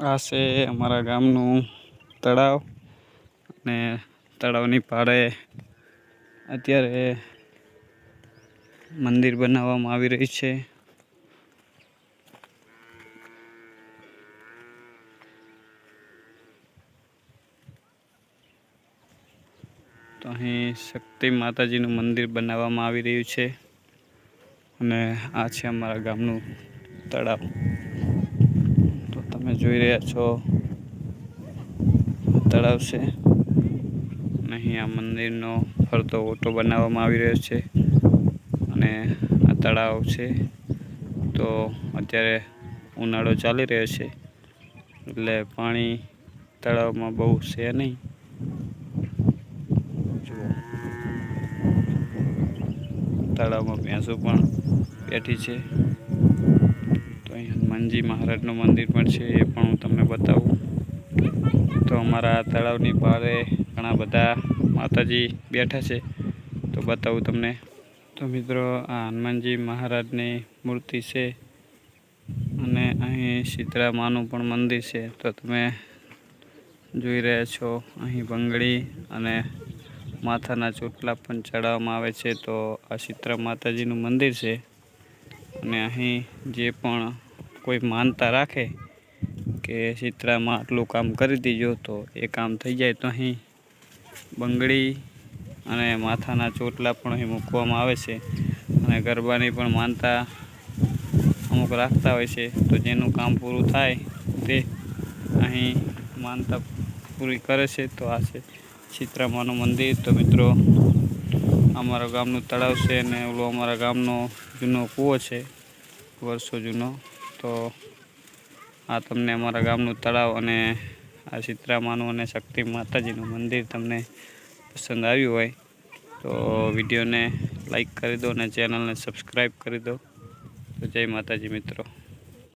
આ છે અમારા ગામનું તળાવ અને તળાવની પાળે અત્યારે મંદિર બનાવવામાં આવી રહી છે. તો અહીં શક્તિ માતાજીનું મંદિર બનાવવામાં આવી રહ્યું છે અને આ છે અમારા ગામનું તળાવ. તમે જોઈ રહ્યા છો. તળાવ છે અહીં આ મંદિરનો ફરતો ઓટો બનાવવામાં આવી રહ્યો છે. અને આ તળાવ છે. તો અત્યારે ઉનાળો ચાલી રહ્યો છે. એટલે પાણી તળાવમાં બહુ છે નહીં. તળાવમાં ભેંસો પણ બેઠી છે. હનુમાનજી મહારાજનું મંદિર પણ છે, એ પણ હું તમને બતાવું. તો અમારા તળાવની પાળે ઘણા બધા માતાજી બેઠા છે, તો બતાવું તમને. તો મિત્રો, આ હનુમાનજી મહારાજની મૂર્તિ છે અને અહીં શીતળા માનું પણ મંદિર છે. તો તમે જોઈ રહ્યા છો, અહીં બંગડી અને માથાના ચોટલા પણ ચડાવવામાં આવે છે. તો આ શીતળા માતાજીનું મંદિર છે અને અહીં જે પણ કોઈ માનતા રાખે કે ચિત્રામાં આટલું કામ કરી દીજો તો એ કામ થઈ જાય તો અહીં બંગડી અને માથાના ચોટલા પણ અહીં મૂકવામાં આવે છે અને ગરબાની પણ માનતા અમુક રાખતા હોય છે તો જેનું કામ પૂરું થાય તે અહીં માનતા પૂરી કરે છે તો આ છે ચિત્રામાનું મંદિર. તો મિત્રો, અમારા ગામનું તળાવ છે અને ઓલો અમારા ગામનો જૂનો કૂવો છે, વર્ષો જૂનો. તો આ તમને અમારા ગામનું તળાવ અને આ સીતરામાનું અને શક્તિ માતાજીનું મંદિર તમને પસંદ આવ્યું હોય, તો વિડીયોને લાઈક કરી દો અને ચેનલને સબસ્ક્રાઈબ કરી દો. તો જય માતાજી મિત્રો.